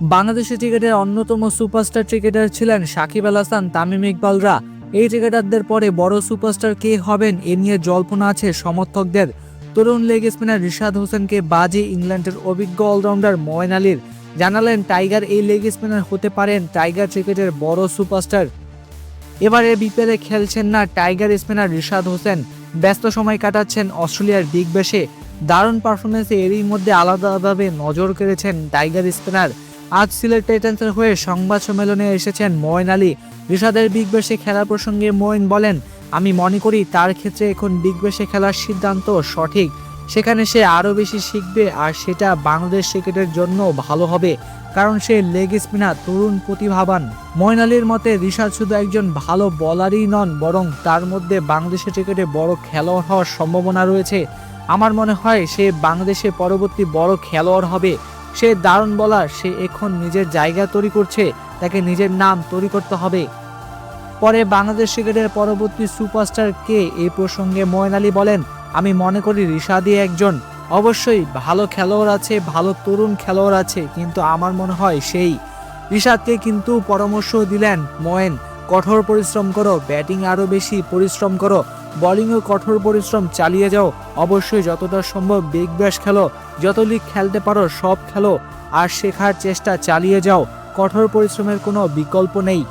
বাংলাদেশের ক্রিকেটের অন্যতম সুপারস্টার ক্রিকেটার ছিলেন সাকিব আল হাসান, তামিম ইকবালরা। এই ক্রিকেটারদের পরে বড় সুপারস্টার কে হবেন এ নিয়ে জল্পনা আছে সমর্থকদের। তরুণ লেগ স্পিনার রিশাদ হোসেনকে বাজি ইংল্যান্ডের অভিজ্ঞ অলরাউন্ডার ময়ন আলীর জানালেন, টাইগার এই লেগ স্পিনার হতে পারেন, টাইগার ক্রিকেটের বড় সুপারস্টার। এবারে বিপিএলে খেলছেন না টাইগার স্পিনার রিশাদ হোসেন। ব্যস্ত সময় কাটাচ্ছেন অস্ট্রেলিয়ার বিগ ব্যাশে দারুণ পারফরমেন্সে এরই মধ্যে আলাদাভাবে নজর কেড়েছেন টাইগার স্পিনার। আজ সিলেট টাইটান্সের হয়ে সংবাদ সম্মেলনে এসেছেন ময়ন আলী। রিশাদের বিগ ব্যাশে খেলার প্রসঙ্গে ময়ন বলেন, আমি মনে করি তার ক্ষেত্রে এখন বিগ ব্যাশে খেলার সিদ্ধান্ত সঠিক। সেখানে সে আরও বেশি শিখবে আর সেটা বাংলাদেশ ক্রিকেটের জন্য ভালো হবে। কারণ সে লেগ স্পিনার, তরুণ প্রতিভাবান। ময়ন আলীর মতে, রিশাদ শুধু একজন ভালো বলারই নন, বরং তার মধ্যে বাংলাদেশের ক্রিকেটে বড় খেলোয়াড় হওয়ার সম্ভাবনা রয়েছে। আমার মনে হয় সে বাংলাদেশে পরবর্তী বড় খেলোয়াড় হবে। সে দারুণ বলার, সে এখন নিজের জায়গা তৈরি করছে, তাকে নিজের নাম তৈরি করতে হবে। পরে বাংলাদেশ ক্রিকেটের পরবর্তী সুপারস্টার কে? এই প্রসঙ্গে ময়ন আলী বলেন, আমি মনে করি রিশাদি একজন। অবশ্যই ভালো খেলোয়াড় আছে, ভালো তরুণ খেলোয়াড় আছে, কিন্তু আমার মনে হয় সেই। রিশাদকে কিন্তু পরামর্শ দিলেন ময়েন, কঠোর পরিশ্রম করো, ব্যাটিং আরও বেশি পরিশ্রম করো। বোলিংও কঠোর পরিশ্রম চালিয়ে যাও। অবশ্যই যতটা সম্ভব বিগ ব্যাশ খেলো। যত লিগ খেলতে পারো, সব খেলো। আর শেখার চেষ্টা চালিয়ে যাও। কঠোর পরিশ্রমের কোনো বিকল্প নেই।